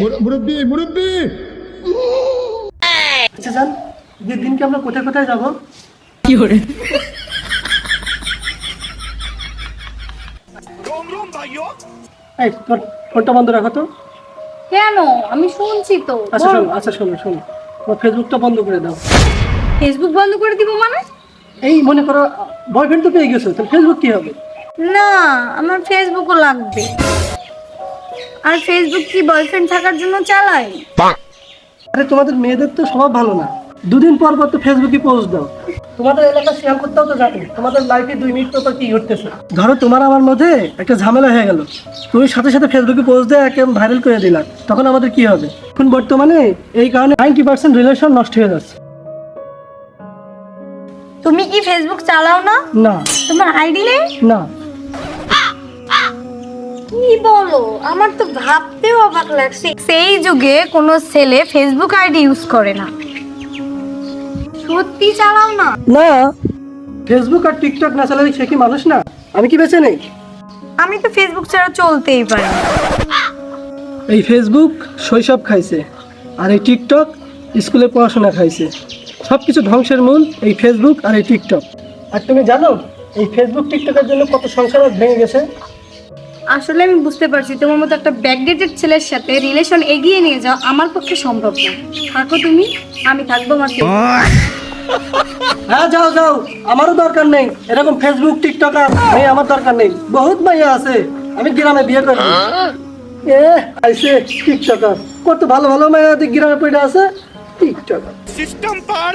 মুরব্বী মুরব্বী! আচ্ছা যান ঈদের দিনকে আমরা কোথায় কোথায় যাব? এই তোর ফোনটা বন্ধ রাখো তো। কেন? আমি শুনছি তো। আচ্ছা শোনো আচ্ছা শোনো শোনো। তোমার ফেসবুকটা বন্ধ করে দাও। ফেসবুক বন্ধ করে দিব মানে? এই মনে করো বয়ফ্রেন্ড তো পেয়ে গেছো তাহলে ফেসবুক কি হবে? না আমার ফেসবুকও লাগবে। আর ফেসবুক কি বয়ফ্রেন্ড থাকার জন্য চালাই আরে তোমাদের মেয়েদের তো স্বভাব ভালো না। দুদিন পর পর তো ফেসবুকে পোস্ট দাও। তোমাদের এলাকা শেয়ার করতেও তো জানি তোমাদের লাইফে দুই মিনিট পর পর কি ঘটতেছে। ধরো তোমার আমার মধ্যে একটা ঝামেলা হয়ে গেল। তুমি সাথে সাথে ফেসবুকে পোস্ট দিয়ে একে ভাইরাল করে দিলা। তখন আমাদের কি হবে? এখন বর্তমানে এই কারণে নাইনটি পার্সেন্ট রিলেশন নষ্ট হয়ে যাচ্ছে। তুমি কি ফেসবুক চালাও না? না। তোমার আইডি নেই? না। কি বলো? আমার তো ভাবতেও অবাক লাগছে। সেই যুগে কোনো ছেলে ফেসবুক আইডি ইউজ করে না। সত্যি চালাও না। না ফেসবুক আর টিকটক না চালালে সে কি মানুষ না? আমি কি বেঁচে নেই? আমি তো ফেসবুক ছাড়া চলতেই পারি না। এই ফেসবুক শৈশব খাইছে আর এই টিকটক স্কুলে পড়াশোনা খাইছে। সব কিছু ধ্বংসের মূল এই ফেসবুক আর এই টিকটক আর তুমি জানো এই ফেসবুক টিকটকের জন্য কত সংসার আজ ভেঙে গেছে? আসলে আমি বুঝতে পারছি তোমার মতো একটা ব্যাকডেটেড ছেলের সাথে রিলেশন এগিয়ে নিয়ে যাও আমার পক্ষে সম্ভব না। থাকো তুমি আমি থাকব আমার হ্যাঁ যাও যাও আমারও দরকার নেই। এরকম ফেসবুক টিকটক আর আমার দরকার নেই। বহুত মাইয়া আছে আমি গ্রামে বিয়ে করি এ আইসে টিকটক কত ভালো ভালো মাইয়া গ্রামে পড়ে আছে টিকটক সিস্টেম পার